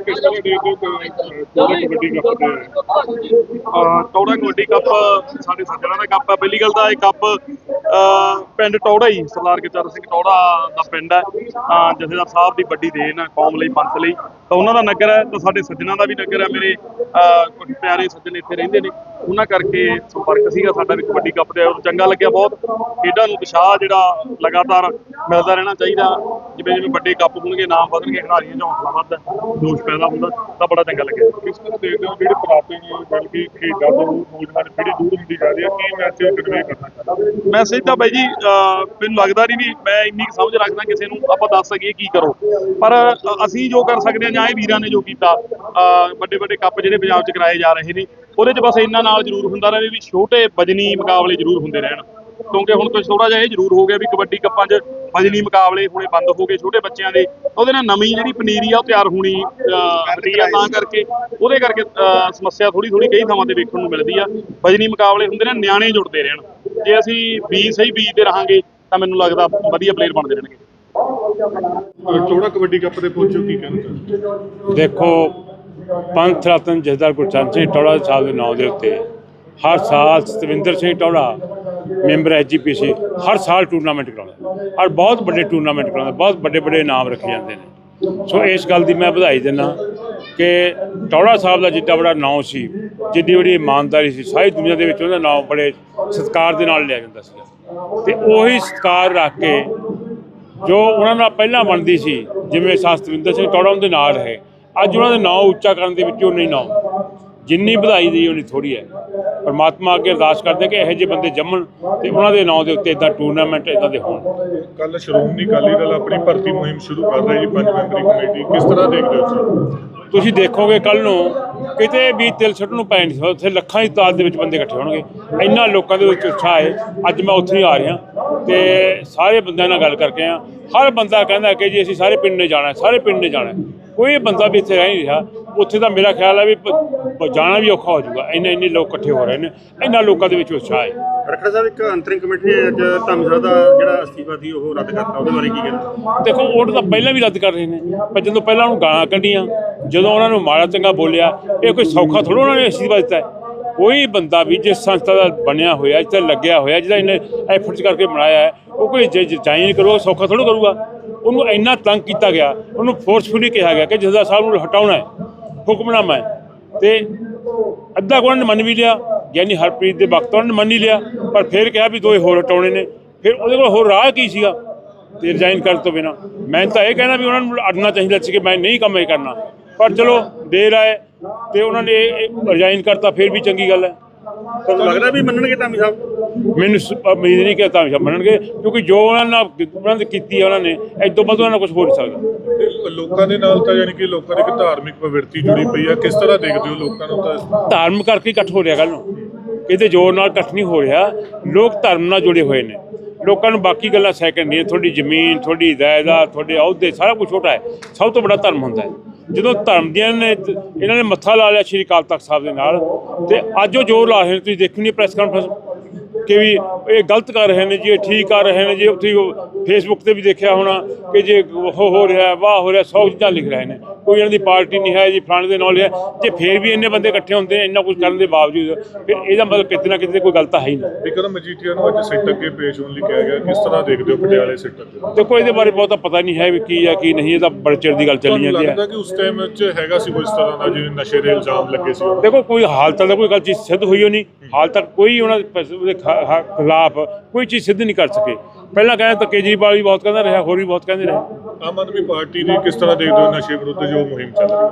ਕਿਸ ਤਰ੍ਹਾਂ ਦੇਖਦੇ ਹੋ ਕਿ ਕਬੱਡੀ ਕੱਪ ਤੇ ਟੌੜਾ ਕਬੱਡੀ ਕੱਪ ਸਾਡੇ ਸੱਜਣਾ ਦਾ ਕੱਪ ਹੈ। ਪਹਿਲੀ ਗੱਲ ਤਾਂ ਇਹ ਕੱਪ ਅਹ, ਪਿੰਡ ਟੌੜਾ ਹੀ ਸਰਦਾਰ ਗੁਰਚਰਨ ਸਿੰਘ ਟੌੜਾ ਦਾ ਪਿੰਡ ਹੈ। ਜਥੇਦਾਰ ਸਾਹਿਬ ਦੀ ਵੱਡੀ ਦੇਣ ਹੈ ਕੌਮ ਲਈ ਪੰਥ ਲਈ। ਤਾਂ ਉਹਨਾਂ ਦਾ ਨਗਰ ਹੈ ਤਾਂ ਸਾਡੇ ਸੱਜਣਾ ਦਾ ਵੀ ਨਗਰ ਹੈ। ਮੇਰੇ ਅਹ, ਕੁਝ ਪਿਆਰੇ ਸੱਜਣ ਇੱਥੇ ਰਹਿੰਦੇ ਨੇ। ਉਹਨਾਂ ਕਰਕੇ ਸੰਪਰਕ ਸੀਗਾ ਸਾਡਾ ਵੀ ਕਬੱਡੀ ਕੱਪ ਦੇ ਉਹ ਚੰਗਾ ਲੱਗਿਆ ਬਹੁਤ। ਖੇਡਾਂ ਨੂੰ ਉਤਸ਼ਾਹ ਜਿਹੜਾ ਲਗਾਤਾਰ ਮਿਲਦਾ ਰਹਿਣਾ ਚਾਹੀਦਾ। ਜਿਵੇਂ ਜਿਵੇਂ ਵੱਡੇ ਕੱਪ ਹੋਣਗੇ ਨਾਮ ਵਧਣਗੇ ਖਿਡਾਰੀਆਂ 'ਚ ਹੌਸਲਾ ਵੱਧਦਾ ਜੋਸ਼ ਪੈਦਾ ਹੁੰਦਾ ਤਾਂ ਬੜਾ ਚੰਗਾ ਲੱਗਿਆ। ਕਿਸ ਤਰ੍ਹਾਂ ਦੇਖਦੇ ਹੋ ਜਿਹੜੇ ਪ੍ਰਾਪਤ ਨੇ ਬਲਕਿ ਖੇਡਾਂ ਤੋਂ ਨੌਜਵਾਨ ਪੀੜ੍ਹੀ ਦੂਰ ਹੁੰਦੀ ਜਾ ਰਹੀ ਹੈ ਕੀ ਮੈਸੇਜ ਕਨਵੇ ਕਰਨਾ ਚਾਹੁੰਦੇ ਮੈਸੇਜ ਤਾਂ ਬਾਈ ਜੀ ਮੈਨੂੰ ਲੱਗਦਾ ਨਹੀਂ ਵੀ ਮੈਂ ਇੰਨੀ ਸਮਝ ਰੱਖਦਾ ਕਿਸੇ ਨੂੰ ਆਪਾਂ ਦੱਸ ਸਕੀਏ ਕੀ ਕਰੋ। ਪਰ ਅਸੀਂ ਜੋ ਕਰ ਸਕਦੇ ਹਾਂ ਜਾਂ ਇਹ ਵੀਰਾਂ ਨੇ ਜੋ ਕੀਤਾ ਵੱਡੇ ਵੱਡੇ ਕੱਪ ਜਿਹੜੇ ਪੰਜਾਬ 'ਚ ਕਰਾਏ ਜਾ ਰਹੇ ਨੇ ਉਹਦੇ 'ਚ ਬਸ ਇੰਨਾ ਨਾਲ ਜ਼ਰੂਰ ਹੁੰਦਾ ਰਹੇ ਵੀ ਛੋਟੇ ਵਜਨੀ ਮੁਕਾਬਲੇ ਜ਼ਰੂਰ ਹੁੰਦੇ ਰਹਿਣ। ਕਿਉਂਕਿ ਹੁਣ ਕੁਝ ਥੋੜਾ ਜਿਹਾ ਇਹ ਜ਼ਰੂਰ ਹੋ ਗਿਆ ਵੀ ਕਬੱਡੀ ਕੱਪਾਂ 'ਚ ਵਜਨੀ ਮੁਕਾਬਲੇ ਹੁਣੇ ਬੰਦ ਹੋ ਗਏ ਛੋਟੇ ਬੱਚਿਆਂ ਦੇ। ਉਹਦੇ ਨਾਲ ਨਵੀਂ ਜਿਹੜੀ ਪਨੀਰੀ ਆ ਉਹ ਤਿਆਰ ਹੋਣੀ ਹਟੀ ਆ ਤਾਂ ਕਰਕੇ ਉਹਦੇ ਕਰਕੇ ਸਮੱਸਿਆ ਥੋੜੀ ਥੋੜੀ ਕਈ ਥਾਵਾਂ ਤੇ ਵੇਖਣ ਨੂੰ ਮਿਲਦੀ ਆ। ਵਜਨੀ ਮੁਕਾਬਲੇ ਹੁੰਦੇ ਨੇ ਨਿਆਣੇ ਜੁੜਦੇ ਰਹਿਣ। ਜੇ ਅਸੀਂ ਬੀਜ ਸਹੀ ਬੀਜਦੇ ਰਹਾਂਗੇ ਤਾਂ ਮੈਨੂੰ ਲੱਗਦਾ ਵਧੀਆ ਪਲੇਅਰ ਬਣਦੇ ਰਹਿਣਗੇ। ਚੋੜਾ ਕਬੱਡੀ ਕੱਪ ਤੇ ਪਹੁੰਚੋ ਕੀ ਕਹਿਣਾ ਚਾਹੁੰਦੇ ਹੋ? ਦੇਖੋ ਪੰਥ ਰਤਨ ਜਥੇਦਾਰ ਗੁਰਚਰਨ ਸਿੰਘ ਟੌੜਾ ਸਾਹਿਬ ਦੇ ਨਾਂ ਦੇ ਉੱਤੇ ਹਰ ਸਾਲ ਸਤਵਿੰਦਰ ਸਿੰਘ ਟੌੜਾ ਮੈਂਬਰ ਐਜੀਪੀਸੀ ਹਰ ਸਾਲ ਟੂਰਨਾਮੈਂਟ ਕਰਾਉਂਦਾ ਔਰ ਬਹੁਤ ਵੱਡੇ ਟੂਰਨਾਮੈਂਟ ਕਰਾਉਂਦਾ ਬਹੁਤ ਵੱਡੇ ਵੱਡੇ ਇਨਾਮ ਰੱਖੇ ਜਾਂਦੇ ਨੇ। ਸੋ ਇਸ ਗੱਲ ਦੀ ਮੈਂ ਵਧਾਈ ਦਿੰਦਾ ਕਿ ਟੌੜਾ ਸਾਹਿਬ ਦਾ ਜਿੱਡਾ ਬੜਾ ਨਾਂ ਸੀ, ਜਿੱਡੀ ਵੱਡੀ ਇਮਾਨਦਾਰੀ ਸੀ, ਸਾਰੀ ਦੁਨੀਆ ਦੇ ਵਿੱਚ ਉਹਦਾ ਨਾਂ ਬੜੇ ਸਤਿਕਾਰ ਦੇ ਨਾਲ ਲਿਆ ਜਾਂਦਾ ਸੀ ਤੇ ਉਹੀ ਸਤਿਕਾਰ ਰੱਖ ਕੇ ਜੋ ਉਹਨਾਂ ਨਾਲ ਪਹਿਲਾਂ ਬਣਦੀ ਸੀ, ਜਿਵੇਂ ਸ਼ਾਸਤਰਿੰਦਰ ਸਿੰਘ ਟੌੜਾ ਉਹਦੇ ਨਾਲ ਹੈ ਅੱਜ ਉਹਨਾਂ ਦੇ ਨਾਂ ਉੱਚਾ ਕਰਨ ਦੇ ਵਿੱਚ ਉਹ ਨਹੀਂ ਨਾਂ ਜਿੰਨੀ ਵਧਾਈ ਦੀ ਉਨੀ ਥੋੜੀ ਹੈ। ਪਰਮਾਤਮਾ ਅੱਗੇ ਅਰਦਾਸ ਕਰਦੇ ਕਿ ਇਹੋ ਜਿਹੇ ਬੰਦੇ ਜੰਮਣ ਤੇ ਉਹਨਾਂ ਦੇ ਨਾਂ ਦੇ ਉੱਤੇ ਇਦਾਂ ਟੂਰਨਾਮੈਂਟ ਇਦਾਂ ਦੇ ਹੋਣ। ਕੱਲ ਸ਼੍ਰੋਮਣੀ ਅਕਾਲੀ ਦਲ ਆਪਣੀ ਭਰਤੀ ਮੁਹਿੰਮ ਸ਼ੁਰੂ ਕਰ ਰਹੀ ਹੈ ਪੰਜ ਮੈਂਬਰੀ ਕਮੇਟੀ। ਕਿਸ ਤਰ੍ਹਾਂ ਦੇਖਦੇ ਹੋ ਤੁਸੀਂ? ਦੇਖੋਗੇ ਕੱਲ ਨੂੰ ਕਿਤੇ ਵੀ ਤਿਲ ਛੱਟ ਨੂੰ ਪੈ ਨਹੀਂ ਉੱਥੇ ਲੱਖਾਂ ਦੀ ਤਾਦਾਦ ਦੇ ਵਿੱਚ ਬੰਦੇ ਇਕੱਠੇ ਹੋਣਗੇ। ਇੰਨਾ ਲੋਕਾਂ ਦੇ ਵਿੱਚ ਉਤਸ਼ਾਹ ਹੈ। ਅੱਜ ਮੈਂ ਉੱਥੇ ਹੀ ਆ ਰਿਹਾ ਤੇ ਸਾਰੇ ਬੰਦਿਆਂ ਨਾਲ ਗੱਲ ਕਰਕੇ ਆ ਹਰ ਬੰਦਾ ਕਹਿੰਦਾ ਕਿ ਜੀ ਅਸੀਂ ਸਾਰੇ ਪਿੰਡ ਨੇ ਜਾਣਾ ਸਾਰੇ ਪਿੰਡ ਨੇ ਜਾਣਾ। ਕੋਈ ਬੰਦਾ ਵੀ ਇੱਥੇ ਰਹਿ ਨਹੀਂ ਰਿਹਾ ਉੱਥੇ ਤਾਂ ਮੇਰਾ ਖਿਆਲ ਹੈ ਵੀ ਪ- ਜਾਣਾ ਵੀ ਔਖਾ ਹੋ ਜਾਊਗਾ। ਇੰਨੇ ਇੰਨੇ ਲੋਕ ਇਕੱਠੇ ਹੋ ਰਹੇ ਨੇ ਇੰਨਾ ਲੋਕਾਂ ਦੇ ਵਿੱਚ ਉਤਸ਼ਾਹ ਹੈ। ਰਖੜਾ ਸਾਹਿਬ ਇੱਕ ਅੰਤਰਿਮ ਕਮੇਟੀ ਨੇ ਅੱਜ ਧਰਮ ਸਾਹਿਬ ਦਾ ਜਿਹੜਾ ਅਸਤੀਫਾ ਸੀ ਉਹ ਰੱਦ ਕਰਤਾ ਉਹਦੇ ਬਾਰੇ ਕੀ ਕਹਿੰਦੇ ਦੇਖੋ ਵੋਟ ਤਾਂ ਪਹਿਲਾਂ ਵੀ ਰੱਦ ਕਰ ਰਹੇ ਨੇ ਪਰ ਜਦੋਂ ਪਹਿਲਾਂ ਉਹਨੂੰ ਗਾਲਾਂ ਕੱਢੀਆਂ ਜਦੋਂ ਉਹਨਾਂ ਨੂੰ ਮਾੜਾ ਚੰਗਾ ਬੋਲਿਆ ਇਹ ਕੋਈ ਸੌਖਾ ਥੋੜਾ ਉਹਨਾਂ ਨੇ ਅਸਤੀਫਾ ਦਿੱਤਾ ਹੈ। ਕੋਈ ਬੰਦਾ ਵੀ ਜਿਸ ਸੰਸਥਾ ਦਾ ਬਣਿਆ ਹੋਇਆ ਜਿੱਥੇ ਲੱਗਿਆ ਹੋਇਆ ਜਿਹਦਾ ਇਹਨੇ ਐਫਰਟਸ ਕਰਕੇ ਬਣਾਇਆ ਹੈ ਉਹ ਕੋਈ ਜਾਈ ਨਹੀਂ ਕਰੂਗਾ ਸੌਖਾ ਥੋੜਾ ਕਰੂਗਾ। ਉਹਨੂੰ ਇੰਨਾ ਤੰਗ ਕੀਤਾ ਗਿਆ, ਉਹਨੂੰ ਫੋਰਸਫੁਲੀ ਕਿਹਾ ਗਿਆ ਕਿ ਜਸਦਾ ਸਾਹਿਬ ਨੂੰ ਹਟਾਉਣਾ ਹੈ, ਹੁਕਮਨਾਮਾ ਹੈ। ਤੇ ਅੱਧਾ ਕੁ ਉਹਨਾਂ ਨੇ ਮੰਨ ਵੀ ਲਿਆ, ਯਾਨੀ ਹਰਪ੍ਰੀਤ ਦੇ ਵਕਤ ਉਹਨਾਂ ਨੇ ਮੰਨ ਹੀ ਲਿਆ, ਪਰ ਫਿਰ ਕਿਹਾ ਵੀ ਦੋਏ ਹੋਰ ਹਟਾਉਣੇ ਨੇ। ਫਿਰ ਉਹਦੇ ਕੋਲ ਹੋਰ ਰਾਹ ਕੀ ਸੀਗਾ? ਤੇ ਰਿਜ਼ਾਈਨ ਕਰਨ ਤੋਂ ਬਿਨਾ। ਮੈਂ ਤਾਂ ਇਹ ਕਹਿਣਾ ਵੀ ਉਹਨਾਂ ਨੂੰ ਅੜਨਾ ਚਾਹੀਦਾ ਸੀ ਕਿ ਮੈਂ ਨਹੀਂ ਕੰਮ ਇਹ ਕਰਨਾ। ਪਰ ਚਲੋ, ਦੇਰ ਆਏ ਤੇ ਉਹਨਾਂ ਨੇ ਰਿਜ਼ਾਈਨ ਕਰਤਾ, ਫਿਰ ਵੀ ਚੰਗੀ ਗੱਲ ਹੈ। ਤੁਹਾਨੂੰ ਲੱਗਦਾ ਵੀ ਮੰਨਣਗੇ ਧਾਮੀ ਸਾਹਿਬ? ਮੈਨੂੰ ਉਮੀਦ ਨਹੀਂ ਕਿ ਤਾਂ ਮੰਨਣਗੇ ਕਿਉਂਕਿ ਜੋ ਉਹਨਾਂ ਨਾਲ ਉਹਨਾਂ ਨੇ ਕੀਤੀ ਹੈ ਉਹਨਾਂ ਨੇ ਇਦੋਂ ਵੱਧ ਉਹਨਾਂ ਨਾਲ ਕੁਝ ਹੋ ਨਹੀਂ ਸਕਦਾ। ਤੇ ਲੋਕਾਂ ਦੇ ਨਾਲ ਤਾਂ ਯਾਨੀ ਕਿ ਲੋਕਾਂ ਦੀ ਇੱਕ ਧਾਰਮਿਕ ਪ੍ਰਵਿਰਤੀ ਜੁੜੀ ਪਈ ਆ ਕਿਸ ਤਰ੍ਹਾਂ ਦੇਖਦੇ ਹੋ ਲੋਕਾਂ ਨੂੰ ਤਾਂ ਧਰਮ ਕਰਕੇ ਇਕੱਠ ਹੋ ਰਿਹਾ ਕੱਲ ਨੂੰ। ਕਿਤੇ ਜ਼ੋਰ ਨਾਲ ਇਕੱਠ ਨਹੀਂ ਹੋ ਰਿਹਾ। ਲੋਕ ਧਰਮ ਨਾਲ ਜੁੜੇ ਹੋਏ ਨੇ। ਲੋਕਾਂ ਨੂੰ ਬਾਕੀ ਗੱਲਾਂ ਸੈਕੰਡ ਨਹੀਂ ਤੁਹਾਡੀ ਜ਼ਮੀਨ ਤੁਹਾਡੀ ਜਾਇਦਾਦ ਤੁਹਾਡੇ ਅਹੁਦੇ ਸਾਰਾ ਕੁਝ ਛੋਟਾ ਹੈ। ਸਭ ਤੋਂ ਵੱਡਾ ਧਰਮ ਹੁੰਦਾ ਹੈ। ਜਦੋਂ ਧਰਮ ਦੀਆਂ ਨੇ ਇਹਨਾਂ ਨੇ ਮੱਥਾ ਲਾ ਲਿਆ ਸ਼੍ਰੀ ਅਕਾਲ ਤਖਤ ਸਾਹਿਬ ਦੇ ਨਾਲ ਤੇ ਅੱਜ ਉਹ ਜ਼ੋਰ ਲਾ ਰਹੇ ਨੇ ਤੁਸੀਂ ਦੇਖਣੀ ਪ੍ਰੈਸ ਕਾਨਫਰੰਸ ਕਿ ਵੀ ਇਹ ਗਲਤ ਕਰ ਰਹੇ ਨੇ ਜੀ, ਇਹ ਠੀਕ ਕਰ ਰਹੇ ਨੇ ਜੀ, ਉੱਥੇ ਫੇਸਬੁੱਕ ਤੇ ਵੀ ਦੇਖਿਆ ਹੋਣਾ ਕਿ ਜੇ ਉਹ ਹੋ ਰਿਹਾ, ਵਾਹ ਹੋ ਰਿਹਾ, ਸੌ ਚੀਜ਼ਾਂ ਲਿਖ ਰਹੇ ਨੇ। ਕੋਈ ਇਹਨਾਂ ਦੀ ਪਾਰਟੀ ਨਹੀਂ ਹੈ ਜੀ ਫਲਾਣੇ ਦੇ ਨਾਲ ਹੈ ਜੇ ਫੇਰ ਵੀ ਇੰਨੇ ਬੰਦੇ ਇਕੱਠੇ ਹੁੰਦੇ ਨੇ ਇੰਨਾ ਕੁਝ ਕਰਨ ਦੇ ਬਾਵਜੂਦ ਫਿਰ ਇਹਦਾ ਮਤਲਬ ਕਿਤੇ ਨਾ ਕਿਤੇ ਕੋਈ ਗਲਤ ਹੈ ਹੀ ਨਹੀਂ। ਵਿਕਰਮ ਮਜੀਠੀਆ ਨੂੰ ਅੱਜ ਸਿੱਟ ਅੱਗੇ ਪੇਸ਼ ਹੋਣ ਲਈ ਕਿਹਾ ਗਿਆ ਕਿਸ ਤਰ੍ਹਾਂ ਦੇਖਦੇ ਹੋ ਪਟਿਆਲੇ ਸਿੱਟ ਅੱਗੇ? ਦੇਖੋ ਇਹਦੇ ਬਾਰੇ ਬਹੁਤਾ ਪਤਾ ਨਹੀਂ ਹੈ ਵੀ ਕੀ ਹੈ ਕੀ ਨਹੀਂ ਇਹ ਤਾਂ ਬੜੇ ਚਿਰ ਦੀ ਗੱਲ ਚੱਲੀ ਜਾਂਦੀ ਹੈ। ਲੱਗਦਾ ਕਿ ਉਸ ਟਾਈਮ 'ਚ ਹੈਗਾ ਸੀ ਕੋਈ ਇਸ ਤਰ੍ਹਾਂ ਦਾ ਜਿਵੇਂ ਨਸ਼ੇ ਦੇ ਇਲਜ਼ਾਮ ਲੱਗੇ ਸੀ ਦੇਖੋ ਕੋਈ ਹਾਲ ਤੱਕ ਕੋਈ ਗੱਲ ਚੀਜ਼ ਸਿੱਧ ਹੋਈ ਹੋ ਨਹੀਂ ਹਾਲ ਤੱਕ ਕੋਈ ਉਹਨਾਂ ਦੇ ਖਿਲਾਫ ਕੋਈ ਚੀਜ਼ ਸਿੱਧ ਨਹੀਂ ਕਰ ਸਕੇ। ਪਹਿਲਾਂ ਕਹਿੰਦੇ ਤਾਂ ਕੇਜਰੀਵਾਲ ਵੀ ਬਹੁਤ ਕਹਿੰਦਾ ਰਿਹਾ ਹੋਰ ਵੀ ਬਹੁਤ ਕਹਿੰਦੇ ਰਹੇ। ਆਮ ਆਦਮੀ ਪਾਰਟੀ ਦੀ ਕਿਸ ਤਰ੍ਹਾਂ ਦੇਖਦੇ ਹੋ ਨਸ਼ੇ ਵਿਰੁੱਧ ਜੋ ਮੁਹਿੰਮ ਚੱਲ ਰਹੀ ਹੈ?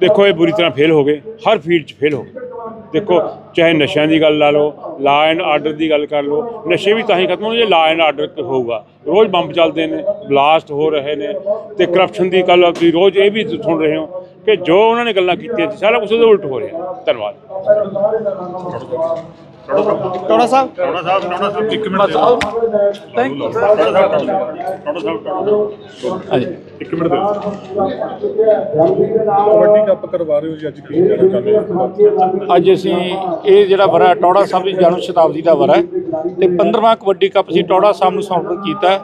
ਦੇਖੋ, ਇਹ ਬੁਰੀ ਤਰ੍ਹਾਂ ਫੇਲ ਹੋ ਗਏ। ਹਰ ਫੀਲਡ 'ਚ ਫੇਲ ਹੋ ਗਏ। ਦੇਖੋ ਚਾਹੇ ਨਸ਼ਿਆਂ ਦੀ ਗੱਲ ਲਾ ਲਓ ਲਾ ਐਂਡ ਆਰਡਰ ਦੀ ਗੱਲ ਕਰ ਲਓ ਨਸ਼ੇ ਵੀ ਤਾਂ ਹੀ ਖਤਮ ਹੋਣਗੇ ਜੇ ਲਾ ਐਂਡ ਆਰਡਰ ਹੋਊਗਾ। ਰੋਜ਼ ਬੰਬ ਚੱਲਦੇ ਨੇ ਬਲਾਸਟ ਹੋ ਰਹੇ ਨੇ ਤੇ ਕਰਪਸ਼ਨ ਦੀ ਗੱਲ ਤੁਸੀਂ ਰੋਜ਼ ਇਹ ਵੀ ਸੁਣ ਰਹੇ ਹੋ ਕਿ ਜੋ ਉਹਨਾਂ ਨੇ ਗੱਲਾਂ ਕੀਤੀਆਂ ਸੀ ਸਾਰਾ ਕੁਝ ਉਹਦੇ ਉਲਟ ਹੋ ਰਿਹਾ। ਧੰਨਵਾਦ। ਟੋੜਾ ਸਾਹਿਬ। ਟੋੜਾ ਸਾਹਿਬ ਟੋੜਾ ਸਾਹਿਬ ਇੱਕ ਮਿੰਟ ਦਿਓ। ਥੈਂਕ ਯੂ ਟੋੜਾ ਸਾਹਿਬ ਟੋੜਾ ਸਾਹਿਬ ਟੋੜਾ ਸਾਹਿਬ ਇੱਕ ਮਿੰਟ ਦਿਓ। ਕਬੱਡੀ ਕੱਪ ਕਰਵਾ ਰਹੇ ਹੋ ਜੀ ਅੱਜ ਕੀ ਕਹਿਣਾ ਚਾਹੁੰਦੇ ਹੋ ਅੱਜ ਅਸੀਂ ਇਹ ਜਿਹੜਾ ਵਰਾ ਟੌੜਾ ਸਾਹਿਬ ਦੀ ਜਨਮ ਸ਼ਤਾਬਦੀ ਦਾ ਵਰਾ ਹੈ ਤੇ 15ਵਾਂ ਕਬੱਡੀ ਕੱਪ ਅਸੀਂ ਟੌੜਾ ਸਾਹਿਬ ਨੂੰ ਸਮਰਪਿਤ ਕੀਤਾ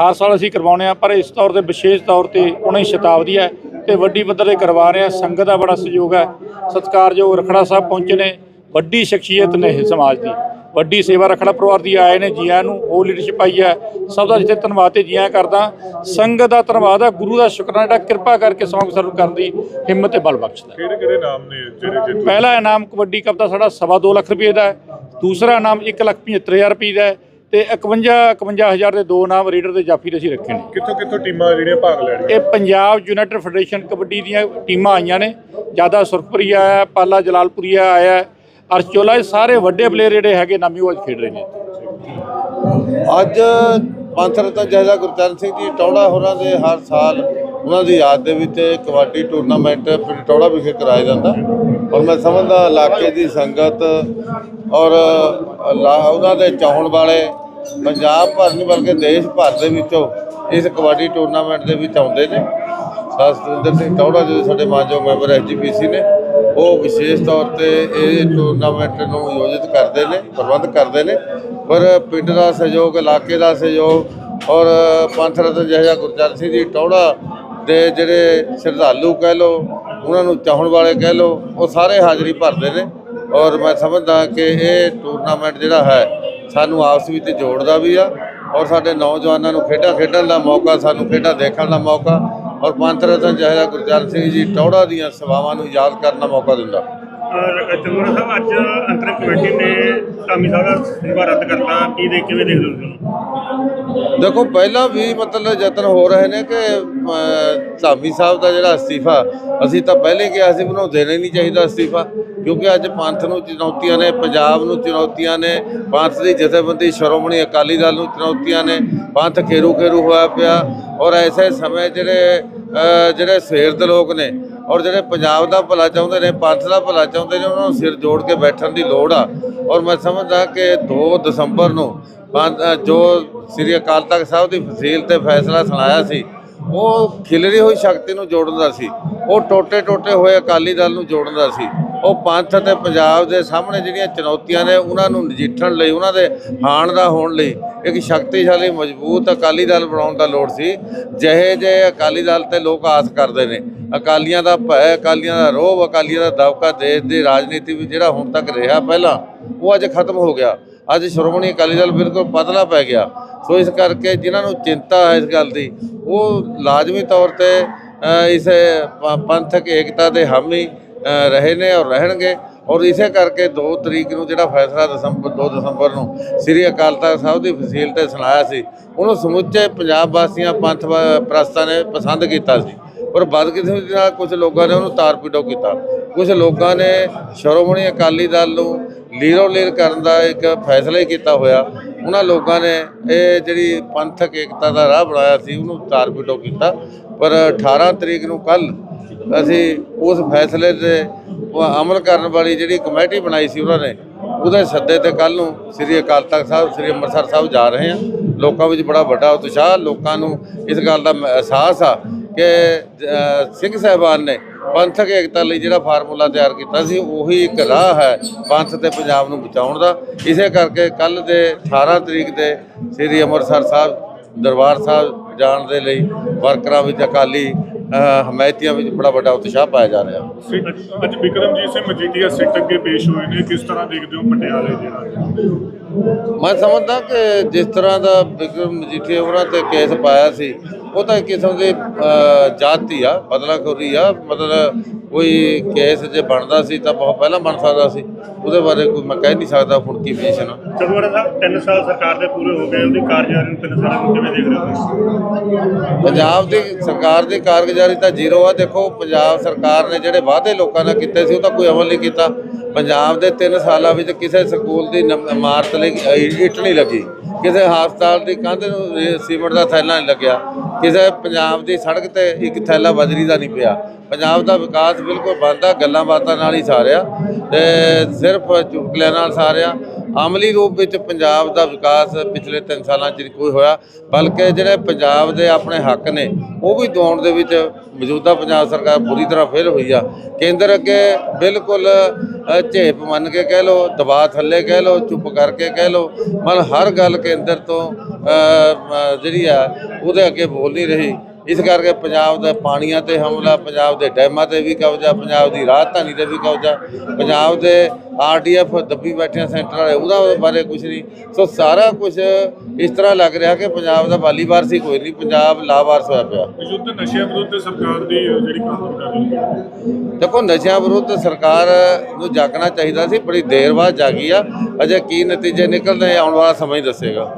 ਹਰ ਸਾਲ ਅਸੀਂ ਕਰਵਾਉਂਦੇ ਆ ਪਰ ਇਸ ਤੌਰ ਤੇ, ਵਿਸ਼ੇਸ਼ ਤੌਰ ਤੇ ਉਹਨਾਂ ਦੀ ਸ਼ਤਾਬਦੀ ਹੈ ਤੇ ਵੱਡੀ ਪੱਧਰ ਤੇ ਕਰਵਾ ਰਹੇ ਆ ਸੰਗਤ ਦਾ ਬੜਾ ਸਹਿਯੋਗ ਹੈ। ਸਤਿਕਾਰਯੋਗ ਰਖੜਾ ਸਾਹਿਬ ਪਹੁੰਚੇ ਨੇ। ਵੱਡੀ ਸ਼ਖਸੀਅਤ ਨੇ ਸਮਾਜ ਦੀ। ਵੱਡੀ ਸੇਵਾ ਰਖੜਾ ਪਰਿਵਾਰ ਦੀ ਆਏ ਨੇ ਜੀ ਆਇਆਂ ਨੂੰ ਉਹ ਲੀਡਰਸ਼ਿਪ ਆਈ ਹੈ। ਸਭ ਦਾ ਜਿੱਥੇ ਧੰਨਵਾਦ ਤੇ ਜੀ ਆਇਆਂ ਕਰਦਾ। ਸੰਗਤ ਦਾ ਧੰਨਵਾਦ ਹੈ ਗੁਰੂ ਦਾ ਸ਼ੁਕਰਾਨਾ ਜਿਹੜਾ ਕਿਰਪਾ ਕਰਕੇ ਸੌਂਗ ਸਰਵ ਕਰਨ ਦੀ ਹਿੰਮਤ ਤੇ ਬਲ ਬਖਸ਼ਦਾ। ਕਿਹੜੇ ਕਿਹੜੇ ਨਾਮ ਨੇ ਜਿਹੜੇ ਜਿੱਤ ਪਹਿਲਾ ਇਨਾਮ ਕਬੱਡੀ ਕੱਪ ਦਾ ਸਾਡਾ ਸਵਾ ਦੋ ਲੱਖ ਰੁਪਏ ਦਾ ਹੈ। ਦੂਸਰਾ ਇਨਾਮ 1 ਲੱਖ 75000 ਰੁਪਏ ਦਾ ਹੈ ਤੇ 51 51000 ਦੇ ਦੋ ਨਾਮ ਰੀਡਰ ਤੇ ਜਾਫੀ ਦੇ ਅਸੀਂ ਰੱਖੇ ਨੇ। ਕਿੱਥੋਂ ਕਿੱਥੋਂ ਟੀਮਾਂ ਜਿਹੜੀਆਂ ਭਾਗ ਲੈਣਗੀਆਂ ਇਹ ਪੰਜਾਬ ਯੂਨਾਈਟਿਡ ਫੈਡਰੇਸ਼ਨ ਕਬੱਡੀ ਦੀਆਂ ਟੀਮਾਂ ਆਈਆਂ ਨੇ। ਜ਼ਿਆਦਾ ਸੁਰਖਪੁਰੀ ਆਇਆ ਪਾਲਾ ਜਲਾਲਪੁਰੀਆ ਆਇਆ ਹੈ, ਇਹ ਸਾਰੇ ਵੱਡੇ ਪਲੇਅਰ ਜਿਹੜੇ ਹੈਗੇ ਨਾਮੀ ਉਹ ਅੱਜ ਖੇਡ ਰਹੇ ਨੇ। ਅੱਜ ਪੰਥ ਰਤਨ ਜੈਦਾ ਗੁਰਚਰਨ ਸਿੰਘ ਜੀ ਟੌੜਾ ਹੋਰਾਂ ਦੇ ਹਰ ਸਾਲ ਉਹਨਾਂ ਦੀ ਯਾਦ ਦੇ ਵਿੱਚ ਕਬੱਡੀ ਟੂਰਨਾਮੈਂਟ ਪਿੰਡ ਟੌੜਾ ਵਿਖੇ ਕਰਾਇਆ ਜਾਂਦਾ। ਔਰ ਮੈਂ ਸਮਝਦਾ ਇਲਾਕੇ ਦੀ ਸੰਗਤ ਔਰ ਲਾ- ਉਹਨਾਂ ਦੇ ਚਾਹਣ ਵਾਲੇ ਪੰਜਾਬ ਭਰ ਨਹੀਂ ਬਲਕਿ ਦੇਸ਼ ਭਰ ਦੇ ਵਿੱਚੋਂ ਇਸ ਕਬੱਡੀ ਟੂਰਨਾਮੈਂਟ ਦੇ ਵਿੱਚ ਆਉਂਦੇ ਨੇ। ਸਰਦਾਰ ਸਤਿੰਦਰ ਸਿੰਘ ਟੌੜਾ ਜਿਹੜੇ ਸਾਡੇ ਮਾਨਯੋਗ ਮੈਂਬਰ ਐਸਜੀਪੀਸੀ ਨੇ। ਉਹ ਵਿਸ਼ੇਸ਼ ਤੌਰ ਤੇ ਇਹ ਟੂਰਨਾਮੈਂਟ ਨੂੰ ਆਯੋਜਿਤ ਕਰਦੇ ਨੇ, ਪ੍ਰਬੰਧ ਕਰਦੇ ਨੇ, ਪਰ ਪਿੰਡ ਦਾ ਸਹਿਯੋਗ, ਇਲਾਕੇ ਦਾ ਸਹਿਯੋਗ ਔਰ ਪੰਥ ਰਤਨ ਜਿਹੜਾ ਗੁਰਚਰਨ ਸਿੰਘ ਜੀ ਟੌੜਾ ਦੇ ਜਿਹੜੇ ਸ਼ਰਧਾਲੂ ਕਹਿ ਲੋ ਉਹਨਾਂ ਨੂੰ ਚਾਹਣ ਵਾਲੇ ਕਹਿ ਲੋ ਉਹ ਸਾਰੇ ਹਾਜ਼ਰੀ ਭਰਦੇ ਨੇ ਔਰ ਮੈਂ ਸਮਝਦਾ ਕਿ ਇਹ ਟੂਰਨਾਮੈਂਟ ਜਿਹੜਾ ਹੈ, ਸਾਨੂੰ ਆਪਸ ਵਿੱਚ ਜੋੜਦਾ ਵੀ ਆ ਔਰ ਸਾਡੇ ਨੌਜਵਾਨਾਂ ਨੂੰ ਖੇਡਾਂ ਖੇਡਣ ਦਾ ਮੌਕਾ, ਸਾਨੂੰ ਖੇਡਾਂ ਦੇਖਣ ਦਾ ਮੌਕਾ ਔਰ ਪੰਥ ਰਤਨ ਜਿਹੜਾ ਗੁਰਚਰਨ ਸਿੰਘ ਜੀ ਟੌੜਾ ਦੀਆਂ ਸੇਵਾਵਾਂ ਨੂੰ ਯਾਦ ਕਰਨ ਦਾ ਮੌਕਾ ਦਿੰਦਾ। ਚੰਦੂਰਾ ਸਾਹਿਬ, ਅੱਜ ਅੰਤਰਿਮ ਕਮੇਟੀ ਨੇ ਧਾਮੀ ਸਾਹਿਬ ਦਾ ਸੇਵਾ ਰੱਦ ਕਰਤਾ। ਕੀ ਦੇ ਕਿਵੇਂ ਦੇਖ ਲਓ ਤੁਸੀਂ? ਦੇਖੋ, ਪਹਿਲਾਂ ਵੀ ਮਤਲਬ ਯਤਨ ਹੋ ਰਹੇ ਨੇ ਕਿ ਧਾਮੀ ਸਾਹਿਬ ਦਾ ਜਿਹੜਾ ਅਸਤੀਫਾ, ਅਸੀਂ ਤਾਂ ਪਹਿਲੇ ਕਿਹਾ ਸੀ ਵੀ ਉਹਨੂੰ ਦੇਣਾ ਹੀ ਨਹੀਂ ਚਾਹੀਦਾ ਅਸਤੀਫਾ, ਕਿਉਂਕਿ ਅੱਜ ਪੰਥ ਨੂੰ ਚੁਣੌਤੀਆਂ ਨੇ, ਪੰਜਾਬ ਨੂੰ ਚੁਣੌਤੀਆਂ ਨੇ, ਪੰਥ ਦੀ ਜਥੇਬੰਦੀ ਸ਼੍ਰੋਮਣੀ ਅਕਾਲੀ ਦਲ ਨੂੰ ਚੁਣੌਤੀਆਂ ਨੇ, ਪੰਥ ਖੇਰੂ ਖੇਰੂ ਹੋਇਆ ਪਿਆ ਔਰ ਐਸੇ ਸਮੇਂ ਜਿਹੜੇ ਜਿਹੜੇ ਸਵੇਰ ਦੇ ਲੋਕ ਨੇ ਔਰ ਜਿਹੜੇ ਪੰਜਾਬ ਦਾ ਭਲਾ ਚਾਹੁੰਦੇ ਨੇ, ਪੰਥ ਦਾ ਭਲਾ ਚਾਹੁੰਦੇ ਨੇ, ਉਹਨਾਂ ਨੂੰ ਸਿਰ ਜੋੜ ਕੇ ਬੈਠਣ ਦੀ ਲੋੜ ਆ। ਔਰ ਮੈਂ ਸਮਝਦਾ ਕਿ 2 ਦਸੰਬਰ ਨੂੰ ਜੋ ਸ੍ਰੀ ਅਕਾਲ ਤਖਤ ਸਾਹਿਬ ਦੀ ਫਸੀਲ ਤੇ ਫੈਸਲਾ ਸੁਣਾਇਆ ਸੀ, ਉਹ ਖਿਲਰੀ ਹੋਈ ਸ਼ਕਤੀ ਨੂੰ ਜੋੜਨ ਦਾ ਸੀ। ਉਹ ਟੋਟੇ ਟੋਟੇ ਹੋਏ ਅਕਾਲੀ ਦਲ ਨੂੰ ਜੋੜਨ ਦਾ ਸੀ। ਉਹ ਪੰਥ ਅਤੇ ਪੰਜਾਬ ਦੇ ਸਾਹਮਣੇ ਜਿਹੜੀਆਂ ਚੁਣੌਤੀਆਂ ਨੇ ਉਹਨਾਂ ਨੂੰ ਨਜਿੱਠਣ ਲਈ, ਉਹਨਾਂ ਦੇ ਹਾਣ ਦਾ ਹੋਣ ਲਈ ਇੱਕ ਸ਼ਕਤੀਸ਼ਾਲੀ, ਮਜ਼ਬੂਤ ਅਕਾਲੀ ਦਲ ਬਣਾਉਣ ਦਾ ਲੋੜ ਸੀ। ਜਿਹੇ ਜੇ ਅਕਾਲੀ ਦਲ ਤੇ ਲੋਕ ਆਸ ਕਰਦੇ ਨੇ। ਅਕਾਲੀਆਂ ਦਾ ਭੈ, ਅਕਾਲੀਆਂ ਦਾ ਰੋਹ, ਅਕਾਲੀਆਂ ਦਾ ਦਬਕਾ ਦੇਸ਼ ਦੀ ਰਾਜਨੀਤੀ ਵਿੱਚ ਜਿਹੜਾ ਹੁਣ ਤੱਕ ਰਿਹਾ ਪਹਿਲਾਂ, ਉਹ ਅੱਜ ਖਤਮ ਹੋ ਗਿਆ। ਅੱਜ ਸ਼੍ਰੋਮਣੀ ਅਕਾਲੀ ਦਲ ਬਿਲਕੁਲ ਪਤਲਾ ਪੈ ਗਿਆ। ਸੋ ਇਸ ਕਰਕੇ ਜਿਨ੍ਹਾਂ ਨੂੰ ਚਿੰਤਾ ਹੈ ਇਸ ਗੱਲ ਦੀ, ਉਹ ਲਾਜ਼ਮੀ ਤੌਰ ਤੇ ਇਸ ਪੰਥਕ ਏਕਤਾ ਦੇ ਹਾਮੀ ਰਹੇ ਨੇ ਔਰ ਰਹਿਣਗੇ। ਔਰ ਇਸੇ ਕਰਕੇ 2 ਤਰੀਕ ਨੂੰ ਜਿਹੜਾ ਫੈਸਲਾ ਦਸੰਬਰ 2 ਦਸੰਬਰ ਨੂੰ ਸ੍ਰੀ ਅਕਾਲ ਤਖਤ ਸਾਹਿਬ ਦੀ ਫਸੀਲ ਤੇ ਸੁਣਾਇਆ ਸੀ, ਉਹਨੂੰ ਸਮੁੱਚੇ ਪੰਜਾਬ ਵਾਸੀਆਂ ਪੰਥ ਪ੍ਰਸਤਾਂ ਨੇ ਪਸੰਦ ਕੀਤਾ ਸੀ। ਪਰ ਬਦਕਿਸਮਤੀ ਨਾਲ ਕੁਝ ਲੋਕਾਂ ਨੇ ਉਹਨੂੰ ਤਾਰ ਪਿਟੋ ਕੀਤਾ। ਕੁਝ ਲੋਕਾਂ ਨੇ ਸ਼੍ਰੋਮਣੀ ਅਕਾਲੀ ਦਲ ਨੂੰ ਲੀਰੋ ਲੀਰ ਕਰਨ ਦਾ ਇੱਕ ਫੈਸਲਾ ਹੀ ਕੀਤਾ ਹੋਇਆ। ਉਹਨਾਂ ਲੋਕਾਂ ਨੇ ਇਹ ਜਿਹੜੀ ਪੰਥਕ ਏਕਤਾ ਦਾ ਰਾਹ ਬਣਾਇਆ ਸੀ, ਉਹਨੂੰ ਤਾਰ ਪਿਟੋ ਕੀਤਾ। ਪਰ 18 ਤਰੀਕ ਨੂੰ ਕੱਲ ਅਸੀਂ ਉਸ ਫੈਸਲੇ ਤੇ ਅਮਲ ਕਰਨ ਵਾਲੀ ਜਿਹੜੀ ਕਮੇਟੀ ਬਣਾਈ ਸੀ ਉਹਨਾਂ ਨੇ, ਉਹਦੇ ਸੱਦੇ ਤੇ ਕੱਲ ਨੂੰ ਸ੍ਰੀ ਅਕਾਲ ਤਖਤ ਸਾਹਿਬ, ਸ੍ਰੀ ਅੰਮ੍ਰਿਤਸਰ ਸਾਹਿਬ ਜਾ ਰਹੇ ਹਾਂ। ਲੋਕਾਂ ਵਿੱਚ ਬੜਾ ਵੱਡਾ ਉਤਸ਼ਾਹ, ਲੋਕਾਂ ਨੂੰ ਇਸ ਗੱਲ ਦਾ ਮ- ਅਹਿਸਾਸ ਆ ਕਿ ਸਿੰਘ ਸਾਹਿਬਾਨ ਨੇ ਪੰਥਕ ਏਕਤਾ ਲਈ ਜਿਹੜਾ ਫਾਰਮੂਲਾ ਤਿਆਰ ਕੀਤਾ ਸੀ, ਉਹੀ ਇੱਕ ਰਾਹ ਹੈ ਪੰਥ ਤੇ ਪੰਜਾਬ ਨੂੰ ਬਚਾਉਣ ਦਾ। ਇਸੇ ਕਰਕੇ ਕੱਲ ਦੇ 18 ਤਰੀਕ ਦੇ ਸ੍ਰੀ ਅੰਮ੍ਰਿਤਸਰ ਸਾਹਿਬ, ਦਰਬਾਰ ਸਾਹਿਬ ਜਾਣ ਦੇ ਲਈ ਵਰਕਰਾਂ ਵਿੱਚ ਅਕਾਲੀ ਹਮਾਇਤੀਆਂ ਵਿੱਚ ਬੜਾ ਵੱਡਾ ਉਤਸ਼ਾਹ ਪਾਇਆ ਜਾ ਰਿਹਾ। ਅੱਜ ਵਿਕਰਮਜੀਤ ਸਿੰਘ ਮਜੀਠੀਆ ਸਿੱਟ ਅੱਗੇ ਪੇਸ਼ ਹੋਏ ਨੇ ਕਿਸ ਤਰ੍ਹਾਂ ਦੇਖਦੇ ਹੋ ਪਟਿਆਲੇ ਜਿਹੜਾ ਮੈਂ ਸਮਝਦਾ ਕਿ ਜਿਸ ਤਰ੍ਹਾਂ ਦਾ ਵਿਕਰਮ ਮਜੀਠੀਆ ਉਹਨਾਂ ਤੇ ਕੇਸ ਪਾਇਆ ਸੀ ਉਹ ਤਾਂ ਕਿਸਮ ਦੀ ਜਾਤੀ ਆ ਬਦਲਾਖੋਰੀ ਆ ਮਤਲਬ ਕੋਈ ਕੇਸ ਜੇ ਬਣਦਾ ਸੀ ਤਾਂ ਬਹੁਤ ਪਹਿਲਾਂ ਬਣ ਸਕਦਾ ਸੀ। ਉਹਦੇ ਬਾਰੇ ਕੋਈ ਮੈਂ ਕਹਿ ਨਹੀਂ ਸਕਦਾ ਹੁਣ ਕੀ ਪੋਜੀਸ਼ਨ ਆ। ਚੰਦੂਰਾ ਸਾਹਿਬ 3 ਸਾਲ ਸਰਕਾਰ ਦੇ ਪੂਰੇ ਹੋ ਗਏ ਉਹਦੀ ਕਾਰਜਕਾਰੀ ਨੂੰ 3 ਸਾਲਾਂ ਨੂੰ ਕਿਵੇਂ ਦੇਖ ਰਹੇ ਹੋ ਪੰਜਾਬ ਦੀ ਸਰਕਾਰ ਦੀ ਕਾਰਗੁਜ਼ਾਰੀ ਤਾਂ ਜ਼ੀਰੋ ਆ। ਦੇਖੋ ਪੰਜਾਬ ਸਰਕਾਰ ਨੇ ਜਿਹੜੇ ਵਾਅਦੇ ਲੋਕਾਂ ਨਾਲ ਕੀਤੇ ਸੀ ਉਹ ਤਾਂ ਕੋਈ ਅਮਲ ਨਹੀਂ ਕੀਤਾ। ਪੰਜਾਬ ਦੇ 3 ਸਾਲਾਂ ਵਿੱਚ ਕਿਸੇ ਸਕੂਲ ਦੀ ਨਮ- ਇਮਾਰਤ ਲਈ ਇੱਟ ਨਹੀਂ ਲੱਗੀ। ਕਿਸੇ ਹਸਪਤਾਲ ਦੀ ਕੰਧ ਨੂੰ ਰੇ- ਦਾ ਥੈਲਾ ਨਹੀਂ ਲੱਗਿਆ। ਕਿਸੇ ਪੰਜਾਬ ਦੀ ਸੜਕ ਤੇ ਇੱਕ ਥੈਲਾ ਬਜਰੀ ਦਾ ਨਹੀਂ ਪਿਆ। ਪੰਜਾਬ ਦਾ ਵਿਕਾਸ ਬਿਲਕੁਲ ਬੰਦਾ ਗੱਲਾਂ ਬਾਤਾਂ ਨਾਲ ਹੀ ਸਾਰਿਆ। ਤੇ ਸਿਰਫ ਚੁਟਕਲਿਆਂ ਨਾਲ ਸਾਰਿਆ। ਅਮਲੀ ਰੂਪ ਵਿੱਚ ਪੰਜਾਬ ਦਾ ਵਿਕਾਸ ਪਿਛਲੇ 3 ਸਾਲਾਂ 'ਚ ਨਹੀਂ ਕੋਈ ਹੋਇਆ, ਬਲਕਿ ਜਿਹੜੇ ਪੰਜਾਬ ਦੇ ਆਪਣੇ ਹੱਕ ਨੇ, ਉਹ ਵੀ ਦਵਾਉਣ ਦੇ ਵਿੱਚ ਮੌਜੂਦਾ ਪੰਜਾਬ ਸਰਕਾਰ ਪੂਰੀ ਤਰ੍ਹਾਂ ਫੇਲ ਹੋਈ ਆ। ਕੇਂਦਰ ਅੱਗੇ ਬਿਲਕੁਲ ਝੇਪ ਮੰਨ ਕੇ ਕਹਿ ਲਓ ਦਬਾਅ ਥੱਲੇ ਕਹਿ ਲਓ, ਚੁੱਪ ਕਰਕੇ ਕਹਿ ਲਓ ਮਤਲਬ ਹਰ ਗੱਲ ਕੇਂਦਰ ਤੋਂ ਜਿਹੜੀ ਆ, ਉਹਦੇ ਅੱਗੇ ਬੋਲ ਨਹੀਂ ਰਹੀ। ਇਸ ਕਰਕੇ ਪੰਜਾਬ ਦੇ ਪਾਣੀਆਂ ਤੇ ਹਮਲਾ ਪੰਜਾਬ ਦੇ ਡੈਮਾਂ ਤੇ ਵੀ ਕਬਜ਼ਾ ਪੰਜਾਬ ਦੀ ਰਾਜਧਾਨੀ ਤੇ ਵੀ ਕਬਜ਼ਾ ਪੰਜਾਬ ਦੇ ਆਰਡੀਐਫ ਦੱਬੀ ਬੈਠਿਆ ਸੈਂਟਰ ਵਾਲੇ ਉਹਦਾ ਬਾਰੇ ਕੁਝ ਨਹੀਂ। ਸੋ ਸਾਰਾ ਕੁਝ ਇਸ ਤਰ੍ਹਾਂ ਲੱਗ ਰਿਹਾ ਕਿ ਪੰਜਾਬ ਦਾ ਵਾਲੀਵਾਰ ਸੀ ਕੋਈ ਨਹੀਂ ਪੰਜਾਬ ਲਾਵਾਰਸ ਹੋਇਆ ਪਿਆ। ਯੁੱਧ ਨਸ਼ਿਆਂ ਵਿਰੁੱਧ ਸਰਕਾਰ ਦੀ ਜਿਹੜੀ ਕਾਨੂੰਨ ਕਰ ਰਹੀ ਹੈ। ਦੇਖੋ ਨਸ਼ਿਆਂ ਵਿਰੁੱਧ ਸਰਕਾਰ ਨੂੰ ਜਾਗਣਾ ਚਾਹੀਦਾ ਸੀ ਬੜੀ ਦੇਰ ਬਾਅਦ ਜਾਗੀ ਆ। ਅਜੇ ਕੀ ਨਤੀਜੇ ਨਿਕਲਦੇ ਆਉਣ ਵਾਲਾ ਸਮਾਂ ਹੀ ਦੱਸੇਗਾ।